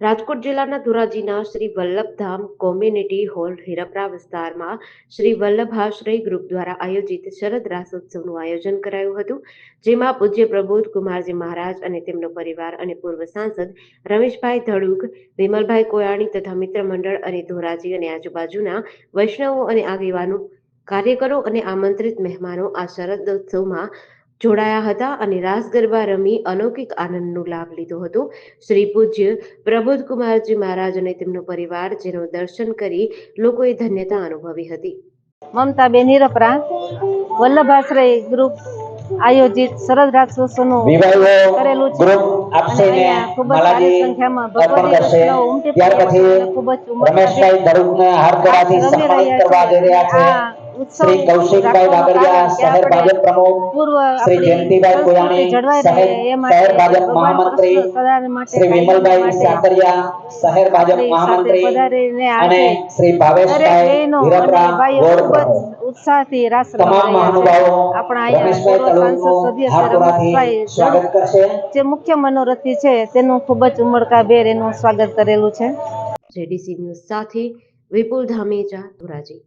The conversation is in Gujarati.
રાજકોટ જિલ્લાના ધોરાજીના શ્રી વલ્લભધામ કોમ્યુનિટી હોલ હિરપરા વિસ્તારમાં શ્રી વલ્લભાશ્રય ગ્રુપ દ્વારા આયોજિત શરદ રાસોત્સવનું આયોજન કરાયું હતું, જેમાં પૂજ્ય પ્રબોધ કુમારજી મહારાજ અને તેમનો પરિવાર અને પૂર્વ સાંસદ રમેશભાઈ ધડુક, વિમલભાઈ કોયાણી તથા મિત્ર મંડળ અને ધોરાજી અને આજુબાજુના વૈષ્ણવો અને આગેવાનો, કાર્યકરો અને આમંત્રિત મહેમાનો આ શરદોત્સવમાં જોડાયા હતા અને રાસ ગરબા રમી અલૌકિક આનંદનો લાભ લીધો હતો. શ્રી પૂજ્ય પ્રબોધ કુમારજી મહારાજ અને તેમનો પરિવાર જેનું દર્શન કરી લોકોએ ધન્યતા અનુભવી હતી. મમતાબેન હિરપરા વલ્લભાશ્રય ગ્રુપ આયોજિત સરદ રાક્ષસોનું વિવાહો કરેલું છે. ગ્રુપ આપશે અને ખૂબ જ સારી સંખ્યામાં ભગવતી કરશે વૈષ્ણવ ઉમટી ત્યાર પડ્યા પછી ખૂબ જ સન્માનિત રહ્યા છે. શ્રી કૌશિકભાઈ બાબરિયા શહેર ભાજપ પ્રમુખ શ્રી જયંતિભાઈ કોયાણી શહેર ભાજપ મહામંત્રી શ્રી વિમલભાઈ સાકરિયા શહેર ભાજપ મહામંત્રી અને શ્રી ભાવેશભાઈ હિરપરા ખૂબ પ્રમુખ. જ ઉત્સાહથી રાસ તમામ મહાનુભાવો આપણા રમેશભાઈ સ્વાગત કરશે. જે મુખ્ય મનોરથી છે તેનું ખૂબ જ ઉમળકાભેર એનું સ્વાગત કરેલું છે. જેડીસી ન્યૂઝ સાથે વિપુલ ધામેચા ધોરાજી.